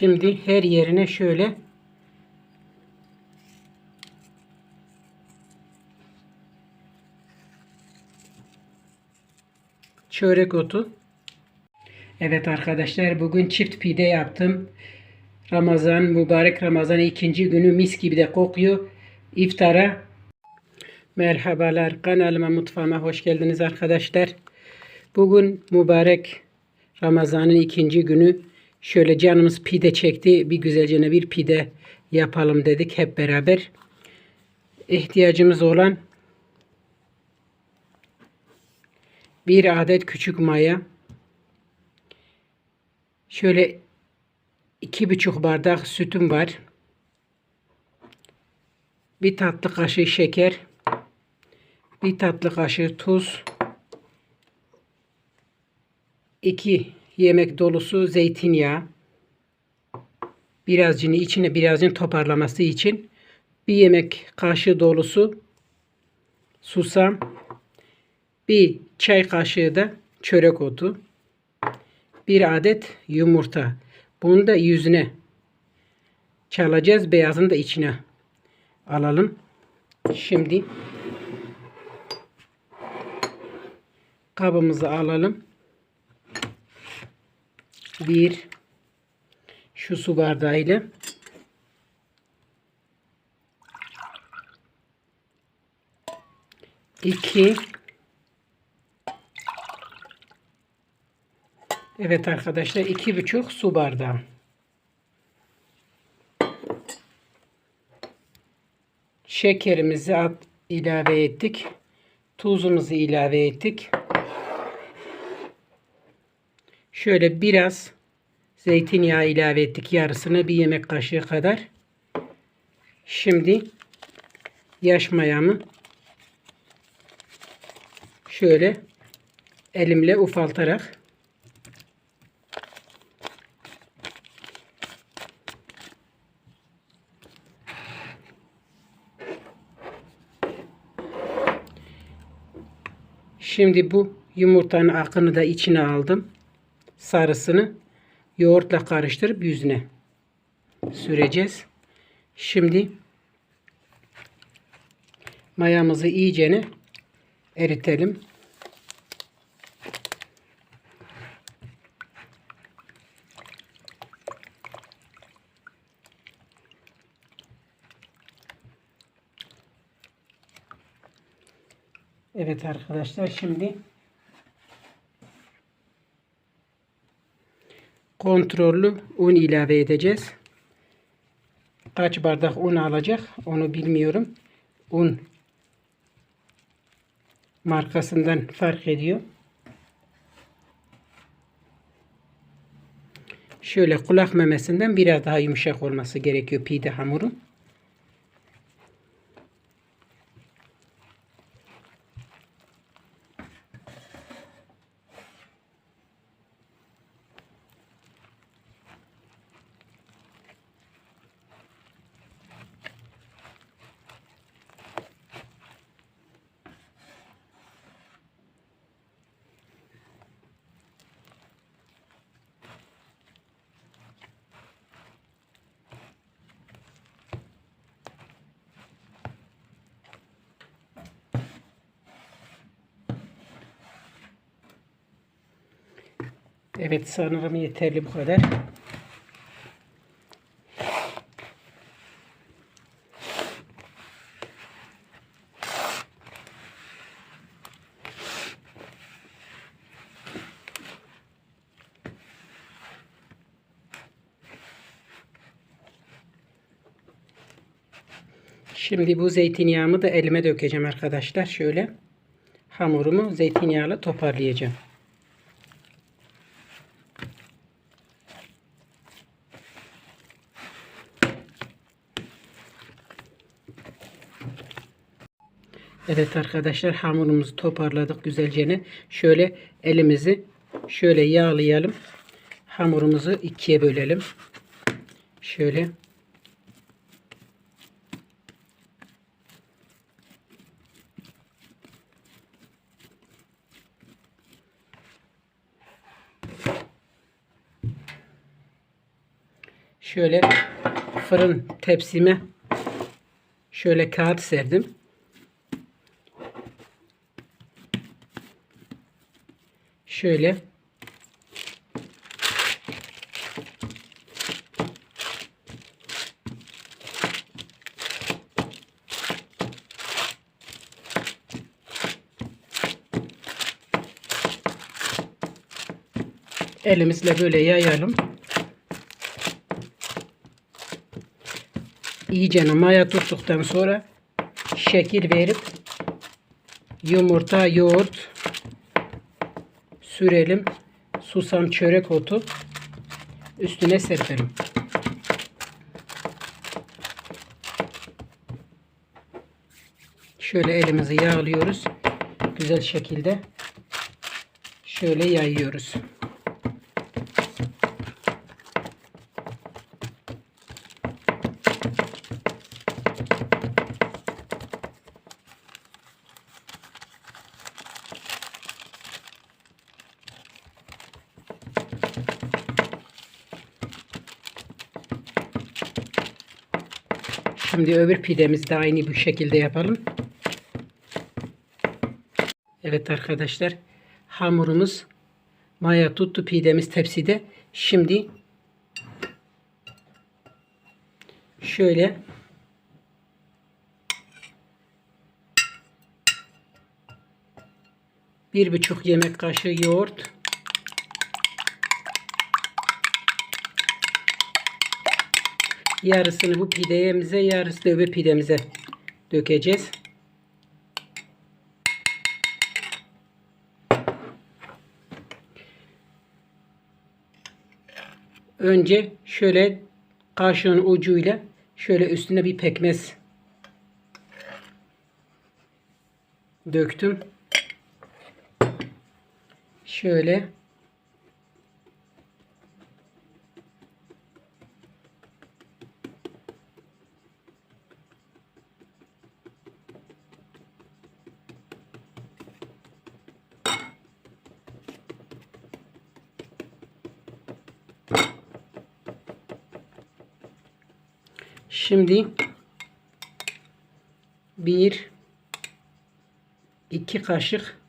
Şimdi her yerine şöyle çörek otu. Evet arkadaşlar bugün çift pide yaptım. Ramazan, mübarek Ramazan ikinci günü mis gibi de kokuyor. İftara merhabalar kanalıma mutfağıma hoş geldiniz arkadaşlar. Bugün mübarek Ramazan'ın ikinci günü şöyle canımız pide çekti. Bir güzelce bir pide yapalım dedik hep beraber. İhtiyacımız olan bir adet küçük maya. Şöyle iki buçuk bardak sütüm var. Bir tatlı kaşığı şeker. Bir tatlı kaşığı tuz. 2 yemek dolusu zeytinyağı. Birazcını içine birazcını toparlaması için bir yemek kaşığı dolusu susam. Bir çay kaşığı da çörek otu. Bir adet yumurta. Bunu da yüzüne çalacağız. Beyazını da içine alalım. Şimdi kabımızı alalım. Bir şu su bardağıyla iki Evet arkadaşlar iki buçuk su bardağı. Şekerimizi at, ilave ettik. Tuzumuzu ilave ettik. Şöyle biraz zeytinyağı ilave ettik. Yarısını bir yemek kaşığı kadar. Şimdi yaş mayamı şöyle elimle ufaltarak Şimdi bu yumurtanın akını da içine aldım. Sarısını yoğurtla karıştırıp yüzüne süreceğiz. Şimdi mayamızı iyicene eritelim. Evet arkadaşlar şimdi kontrollü un ilave edeceğiz. Kaç bardak un alacak onu bilmiyorum. Un markasından fark ediyor. Şöyle kulak memesinden biraz daha yumuşak olması gerekiyor pide hamuru. Evet sanırım yeterli bu kadar. Şimdi bu zeytinyağımı da elime dökeceğim arkadaşlar. Şöyle hamurumu zeytinyağıyla toparlayacağım. Evet arkadaşlar hamurumuzu toparladık güzelce. Şöyle elimizi şöyle yağlayalım. Hamurumuzu ikiye bölelim. Şöyle. şöyle fırın tepsime şöyle kağıt serdim. Şöyle elimizle böyle yayalım. İyice maya tuttuktan sonra şekil verip yumurta, yoğurt sürelim. Susam çörek otu üstüne serpelim. Şöyle elimizi yağlıyoruz. Güzel şekilde şöyle yayıyoruz. Şimdi öbür pidemizi de aynı bu şekilde yapalım. Evet arkadaşlar hamurumuz maya tuttu pidemiz tepside. Şimdi şöyle bir buçuk yemek kaşığı yoğurt yarısını bu pidemize yarısı da öbür pidemize dökeceğiz. Önce şöyle kaşığın ucuyla şöyle üstüne bir pekmez döktüm. Şöyle Şimdi bir iki kaşık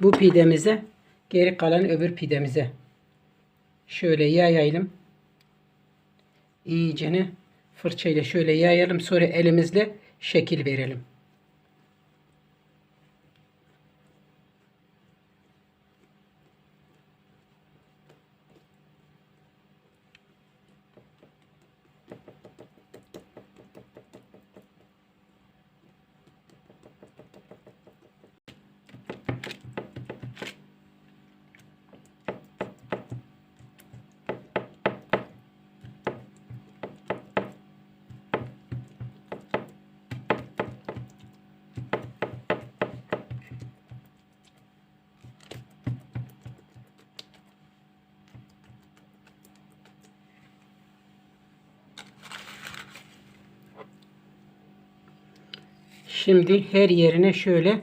bu pidemize geri kalan öbür pidemize şöyle yayalım. İyicene fırçayla şöyle yayalım. Sonra elimizle şekil verelim. Şimdi her yerine şöyle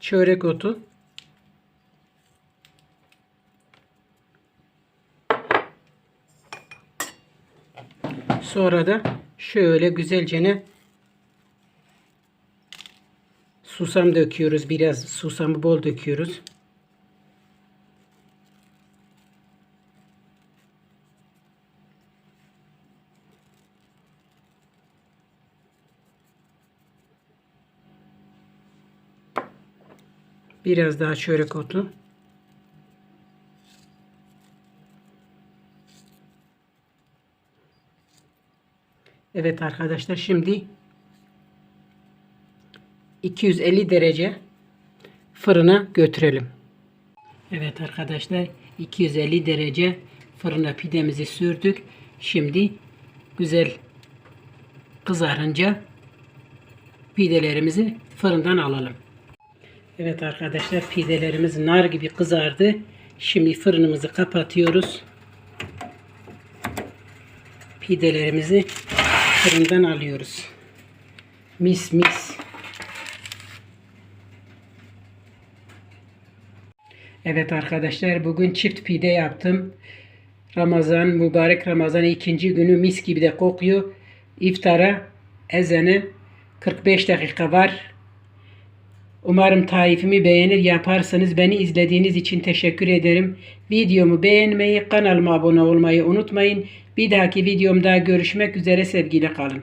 çörek otu sonra da şöyle güzelce susam döküyoruz. Biraz susamı bol döküyoruz. Biraz daha çörek otu. Evet arkadaşlar şimdi 250 derece fırına götürelim. Evet arkadaşlar 250 derece fırına pidemizi sürdük. Şimdi güzel kızarınca pidelerimizi fırından alalım. Evet arkadaşlar pidelerimiz nar gibi kızardı. Şimdi fırınımızı kapatıyoruz. Pidelerimizi fırından alıyoruz. Mis mis. Evet arkadaşlar bugün çift pide yaptım. Ramazan mübarek Ramazan ikinci günü mis gibi de kokuyor. İftara ezene 45 dakika var. Umarım tarifimi beğenir yaparsanız beni izlediğiniz için teşekkür ederim. Videomu beğenmeyi, kanalıma abone olmayı unutmayın. Bir dahaki videomda görüşmek üzere sevgiyle kalın.